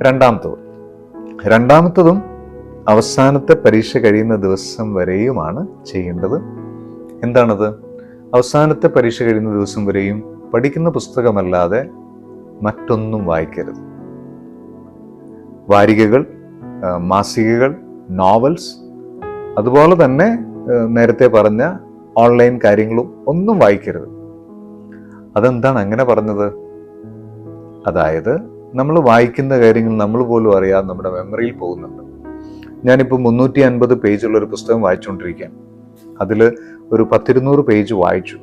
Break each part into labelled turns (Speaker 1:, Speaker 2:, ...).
Speaker 1: രണ്ടാമത്തത്. രണ്ടാമത്തതും അവസാനത്തെ പരീക്ഷ കഴിയുന്ന ദിവസം വരെയുമാണ് ചെയ്യേണ്ടത്. എന്താണത്? അവസാനത്തെ പരീക്ഷ കഴിയുന്ന ദിവസം വരെയും പഠിക്കുന്ന പുസ്തകമല്ലാതെ മറ്റൊന്നും വായിക്കരുത്. വാരികകൾ മാസികകൾ നോവൽസ് അതുപോലെ തന്നെ നേരത്തെ പറഞ്ഞ ഓൺലൈൻ കാര്യങ്ങളും ഒന്നും വായിക്കരുത്. അതെന്താണ് അങ്ങനെ പറഞ്ഞത്? അതായത് നമ്മൾ വായിക്കുന്ന കാര്യങ്ങൾ നമ്മൾ പോലും അറിയാതെ നമ്മുടെ മെമ്മറിയിൽ പോകുന്നുണ്ട്. ഞാനിപ്പോൾ മുന്നൂറ്റി അൻപത് പേജുള്ള ഒരു പുസ്തകം വായിച്ചുകൊണ്ടിരിക്കുകയാണ് അതിൽ ഒരു പത്തിരുന്നൂറ് പേജ് വായിച്ചു.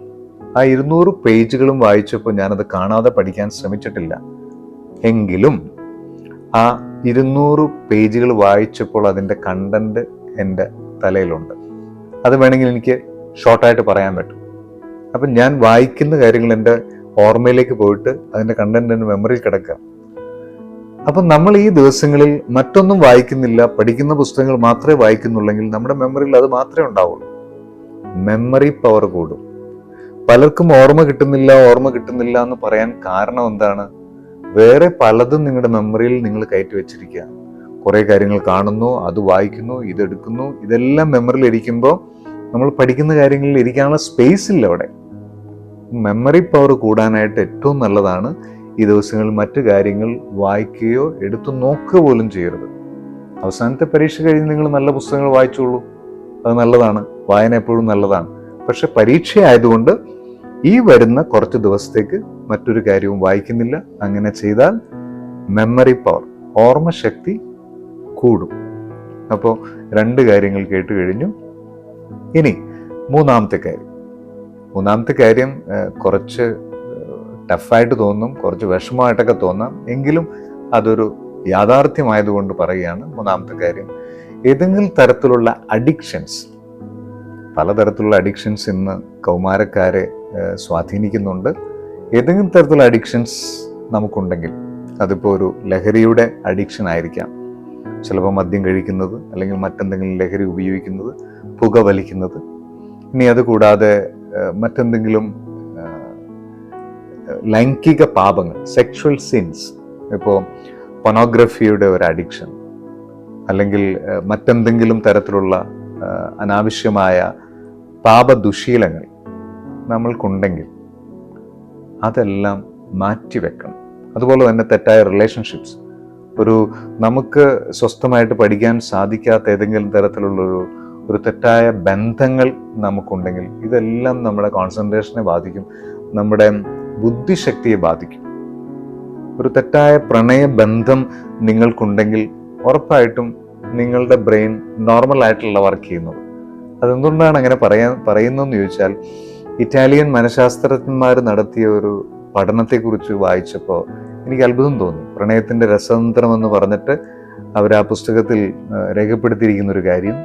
Speaker 1: ആ ഇരുന്നൂറ് പേജുകളും വായിച്ചപ്പോൾ ഞാനത് കാണാതെ പഠിക്കാൻ ശ്രമിച്ചിട്ടില്ല. എങ്കിലും ആ ഇരുന്നൂറ് പേജുകൾ വായിച്ചപ്പോൾ അതിന്റെ കണ്ടന്റ് എന്റെ തലയിലുണ്ട്. അത് വേണമെങ്കിൽ എനിക്ക് ഷോർട്ടായിട്ട് പറയാൻ പറ്റും. അപ്പം ഞാൻ വായിക്കുന്ന കാര്യങ്ങൾ എന്റെ ഓർമ്മയിലേക്ക് പോയിട്ട് അതിന്റെ കണ്ടന്റ് എന്റെ മെമ്മറിയിൽ കിടക്കുക. അപ്പം നമ്മൾ ഈ ദിവസങ്ങളിൽ മറ്റൊന്നും വായിക്കുന്നില്ല പഠിക്കുന്ന പുസ്തകങ്ങൾ മാത്രമേ വായിക്കുന്നുള്ളെങ്കിൽ നമ്മുടെ മെമ്മറിയിൽ അത് മാത്രമേ ഉണ്ടാവുള്ളൂ. മെമ്മറി പവർ കൂടും. പലർക്കും ഓർമ്മ കിട്ടുന്നില്ല ഓർമ്മ കിട്ടുന്നില്ല എന്ന് പറയാൻ കാരണം എന്താണ്? വേറെ പലതും നിങ്ങളുടെ മെമ്മറിയിൽ നിങ്ങൾ കയറ്റി വെച്ചിരിക്കുക കുറേ കാര്യങ്ങൾ കാണുന്നു അത് വായിക്കുന്നു ഇതെടുക്കുന്നു ഇതെല്ലാം മെമ്മറിയിൽ ഇരിക്കുമ്പോൾ നമ്മൾ പഠിക്കുന്ന കാര്യങ്ങളിൽ ഇരിക്കാനുള്ള സ്പേസ് ഇല്ല അവിടെ. മെമ്മറി പവർ കൂടാനായിട്ട് ഏറ്റവും നല്ലതാണ് ഈ ദിവസങ്ങളിൽ മറ്റു കാര്യങ്ങൾ വായിക്കുകയോ എടുത്തു നോക്കുക പോലും ചെയ്യരുത്. അവസാനത്തെ പരീക്ഷ കഴിഞ്ഞ് നിങ്ങൾ നല്ല പുസ്തകങ്ങൾ വായിച്ചോളൂ. അത് നല്ലതാണ്. വായന എപ്പോഴും നല്ലതാണ്. പക്ഷെ പരീക്ഷ ആയതുകൊണ്ട് ഈ വരുന്ന കുറച്ച് ദിവസത്തേക്ക് മറ്റൊരു കാര്യവും വായിക്കുന്നില്ല. അങ്ങനെ ചെയ്താൽ മെമ്മറി പവർ ഓർമ്മശക്തി കൂടും. അപ്പോൾ രണ്ട് കാര്യങ്ങൾ കേട്ട് കഴിഞ്ഞു. ഇനി മൂന്നാമത്തെ കാര്യം. മൂന്നാമത്തെ കാര്യം കുറച്ച് ടഫായിട്ട് തോന്നും കുറച്ച് വിഷമമായിട്ടൊക്കെ തോന്നാം. എങ്കിലും അതൊരു യാഥാർത്ഥ്യമായതുകൊണ്ട് പറയുകയാണ് മൂന്നാമത്തെ കാര്യം. ഏതെങ്കിലും തരത്തിലുള്ള അഡിക്ഷൻസ് പലതരത്തിലുള്ള അഡിക്ഷൻസ് ഇന്ന് കൗമാരക്കാരെ സ്വാധീനിക്കുന്നുണ്ട്. ഏതെങ്കിലും തരത്തിലുള്ള അഡിക്ഷൻസ് നമുക്കുണ്ടെങ്കിൽ അതിപ്പോൾ ഒരു ലഹരിയുടെ അഡിക്ഷൻ ആയിരിക്കാം. ചിലപ്പോൾ മദ്യം കഴിക്കുന്നത് അല്ലെങ്കിൽ മറ്റെന്തെങ്കിലും ലഹരി ഉപയോഗിക്കുന്നത് പുക വലിക്കുന്നത് ഇനി അതുകൂടാതെ മറ്റെന്തെങ്കിലും ലൈംഗിക പാപങ്ങൾ സെക്ഷുവൽ സിൻസ് ഇപ്പോൾ പൊനോഗ്രഫിയുടെ ഒരു അഡിക്ഷൻ അല്ലെങ്കിൽ മറ്റെന്തെങ്കിലും തരത്തിലുള്ള അനാവശ്യമായ പാപദുശീലങ്ങൾ നമ്മൾക്കുണ്ടെങ്കിൽ അതെല്ലാം മാറ്റിവെക്കണം. അതുപോലെ തന്നെ തെറ്റായ റിലേഷൻഷിപ്സ് ഒരു നമുക്ക് സ്വസ്ഥമായിട്ട് പഠിക്കാൻ സാധിക്കാത്ത ഏതെങ്കിലും തരത്തിലുള്ളൊരു ഒരു തെറ്റായ ബന്ധങ്ങൾ നമുക്കുണ്ടെങ്കിൽ ഇതെല്ലാം നമ്മുടെ കോൺസെൻട്രേഷനെ ബാധിക്കും. നമ്മുടെ ബുദ്ധിശക്തിയെ ബാധിക്കും. ഒരു തെറ്റായ പ്രണയ ബന്ധം നിങ്ങൾക്കുണ്ടെങ്കിൽ ഉറപ്പായിട്ടും നിങ്ങളുടെ ബ്രെയിൻ നോർമൽ ആയിട്ടുള്ള വർക്ക് ചെയ്യുന്നത്. അതെന്തുകൊണ്ടാണ് അങ്ങനെ പറയാൻ പറയുന്നതെന്ന് ചോദിച്ചാൽ ഇറ്റാലിയൻ മനഃശാസ്ത്രജ്ഞന്മാർ നടത്തിയ ഒരു പഠനത്തെക്കുറിച്ച് വായിച്ചപ്പോൾ എനിക്ക് അത്ഭുതം തോന്നി. പ്രണയത്തിന്റെ രസതന്ത്രം എന്ന് പറഞ്ഞിട്ട് അവർ ആ പുസ്തകത്തിൽ രേഖപ്പെടുത്തിയിരിക്കുന്ന ഒരു കാര്യം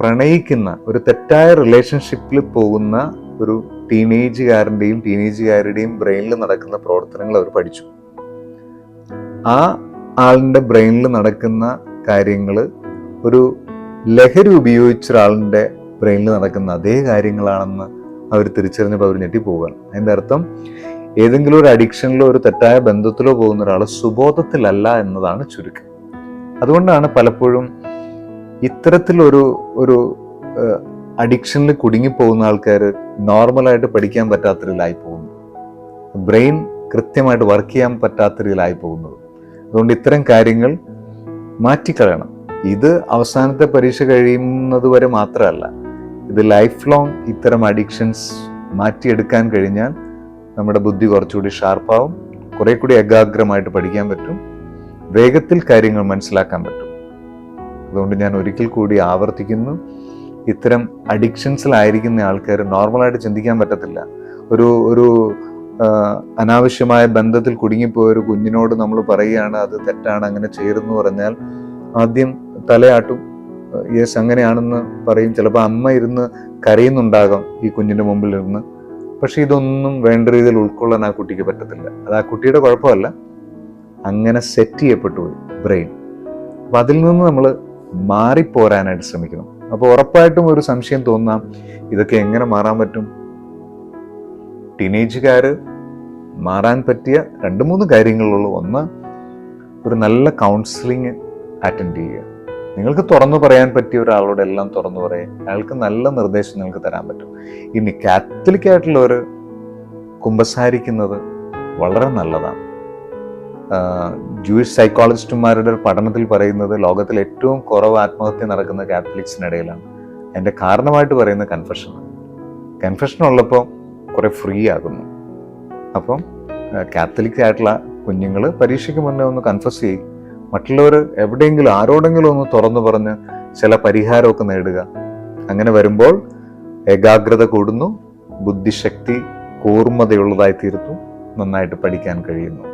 Speaker 1: പ്രണയിക്കുന്ന ഒരു തെറ്റായ റിലേഷൻഷിപ്പിൽ പോകുന്ന ഒരു ടീനേജുകാരന്റെയും ടീനേജുകാരുടെയും ബ്രെയിനിൽ നടക്കുന്ന പ്രവർത്തനങ്ങൾ അവർ പഠിച്ചു. ആ ആളിന്റെ ബ്രെയിനിൽ നടക്കുന്ന കാര്യങ്ങൾ ഒരു ലഹരി ഉപയോഗിച്ച ഒരാളിന്റെ ബ്രെയിനിൽ നടക്കുന്ന അതേ കാര്യങ്ങളാണെന്ന് അവർ തിരിച്ചറിഞ്ഞപ്പോൾ അവർ ഞെട്ടിപ്പോവുകയാണ് അതിന്റെ അർത്ഥം ഏതെങ്കിലും ഒരു അഡിക്ഷനിലോ ഒരു തെറ്റായ ബന്ധത്തിലോ പോകുന്ന ഒരാൾ സുബോധത്തിലല്ല എന്നതാണ് ചുരുക്കം. അതുകൊണ്ടാണ് പലപ്പോഴും ഇത്തരത്തിലൊരു ഒരു അഡിക്ഷനിൽ കുടുങ്ങിപ്പോകുന്ന ആൾക്കാർ നോർമലായിട്ട് പഠിക്കാൻ പറ്റാത്ത രീതിയിലായി പോകുന്നു ബ്രെയിൻ കൃത്യമായിട്ട് വർക്ക് ചെയ്യാൻ പറ്റാത്ത രീതിയിലായി പോകുന്നത് അതുകൊണ്ട് ഇത്തരം കാര്യങ്ങൾ മാറ്റിക്കളയണം. ഇത് അവസാനത്തെ പരീക്ഷ കഴിയുന്നത് വരെ മാത്രമല്ല ഇത് ലൈഫ് ലോങ് ഇത്തരം അഡിക്ഷൻസ് മാറ്റിയെടുക്കാൻ കഴിഞ്ഞാൽ നമ്മുടെ ബുദ്ധി കുറച്ചുകൂടി ഷാർപ്പാവും കുറെ കൂടി ഏകാഗ്രമായിട്ട് പഠിക്കാൻ പറ്റും വേഗത്തിൽ കാര്യങ്ങൾ മനസ്സിലാക്കാൻ പറ്റും. അതുകൊണ്ട് ഞാൻ ഒരിക്കൽ കൂടി ആവർത്തിക്കുന്നു. ഇത്തരം അഡിക്ഷൻസിലായിരിക്കുന്ന ആൾക്കാർ നോർമലായിട്ട് ചിന്തിക്കാൻ പറ്റത്തില്ല. ഒരു ഒരു അനാവശ്യമായ ബന്ധത്തിൽ കുടുങ്ങിപ്പോയ ഒരു കുഞ്ഞിനോട് നമ്മൾ പറയുകയാണ് അത് തെറ്റാണ് അങ്ങനെ ചെയ്യരുതെന്ന് പറഞ്ഞാൽ ആദ്യം തലയാട്ടും. യെസ് അങ്ങനെയാണെന്ന് പറയും. ചിലപ്പോൾ അമ്മ ഇരുന്ന് കരയുന്നുണ്ടാകാം ഈ കുഞ്ഞിന്റെ മുമ്പിൽ ഇരുന്ന്. പക്ഷേ ഇതൊന്നും വേണ്ട രീതിയിൽ ഉൾക്കൊള്ളാൻ ആ കുട്ടിക്ക് പറ്റത്തില്ല. അത് ആ കുട്ടിയുടെ കുഴപ്പമല്ല. അങ്ങനെ സെറ്റ് ചെയ്യപ്പെട്ടു പോയി ബ്രെയിൻ. അപ്പം അതിൽ നിന്ന് നമ്മൾ മാറിപ്പോരാനായിട്ട് ശ്രമിക്കണം. അപ്പോൾ ഉറപ്പായിട്ടും ഒരു സംശയം തോന്നാം. ഇതൊക്കെ എങ്ങനെ മാറാൻ പറ്റും? ടീനേജുകാർ മാറാൻ പറ്റിയ രണ്ട് മൂന്ന് കാര്യങ്ങളുള്ളൂ. ഒന്ന് ഒരു നല്ല കൗൺസിലിംഗ് അറ്റൻഡ് ചെയ്യുക. നിങ്ങൾക്ക് തുറന്നു പറയാൻ പറ്റിയ ഒരാളോട് എല്ലാം തുറന്നു പറയാം അയാൾക്ക് നല്ല നിർദ്ദേശം നിങ്ങൾക്ക് തരാൻ പറ്റും. ഇനി കാത്തലിക്കായിട്ടുള്ളവർ കുമ്പസാരിക്കുന്നത് വളരെ നല്ലതാണ്. ജൂയിഷ് സൈക്കോളജിസ്റ്റുമാരുടെ പഠനത്തിൽ പറയുന്നത് ലോകത്തിൽ ഏറ്റവും കുറവ് ആത്മഹത്യ നടക്കുന്ന കാത്തലിക്സിനിടയിലാണ്. അതിന്റെ കാരണമായിട്ട് പറയുന്ന കൺഫെഷനാണ് കൺഫെഷൻ ഉള്ളപ്പോൾ കുറേ ഫ്രീ ആകുന്നു. അപ്പം കാത്തലിക് ആയിട്ടുള്ള കുഞ്ഞുങ്ങൾ പരീക്ഷയ്ക്ക് മുന്നേ ഒന്ന് കൺഫസ് ചെയ്യും. മറ്റുള്ളവർ എവിടെയെങ്കിലും ആരോടെങ്കിലും ഒന്ന് തുറന്നു പറഞ്ഞ് ചില പരിഹാരമൊക്കെ നേടുക. അങ്ങനെ വരുമ്പോൾ ഏകാഗ്രത കൂടുന്നു ബുദ്ധിശക്തി കൂർമ്മതയുള്ളതായി തീരുന്നു നന്നായിട്ട് പഠിക്കാൻ കഴിയുന്നു.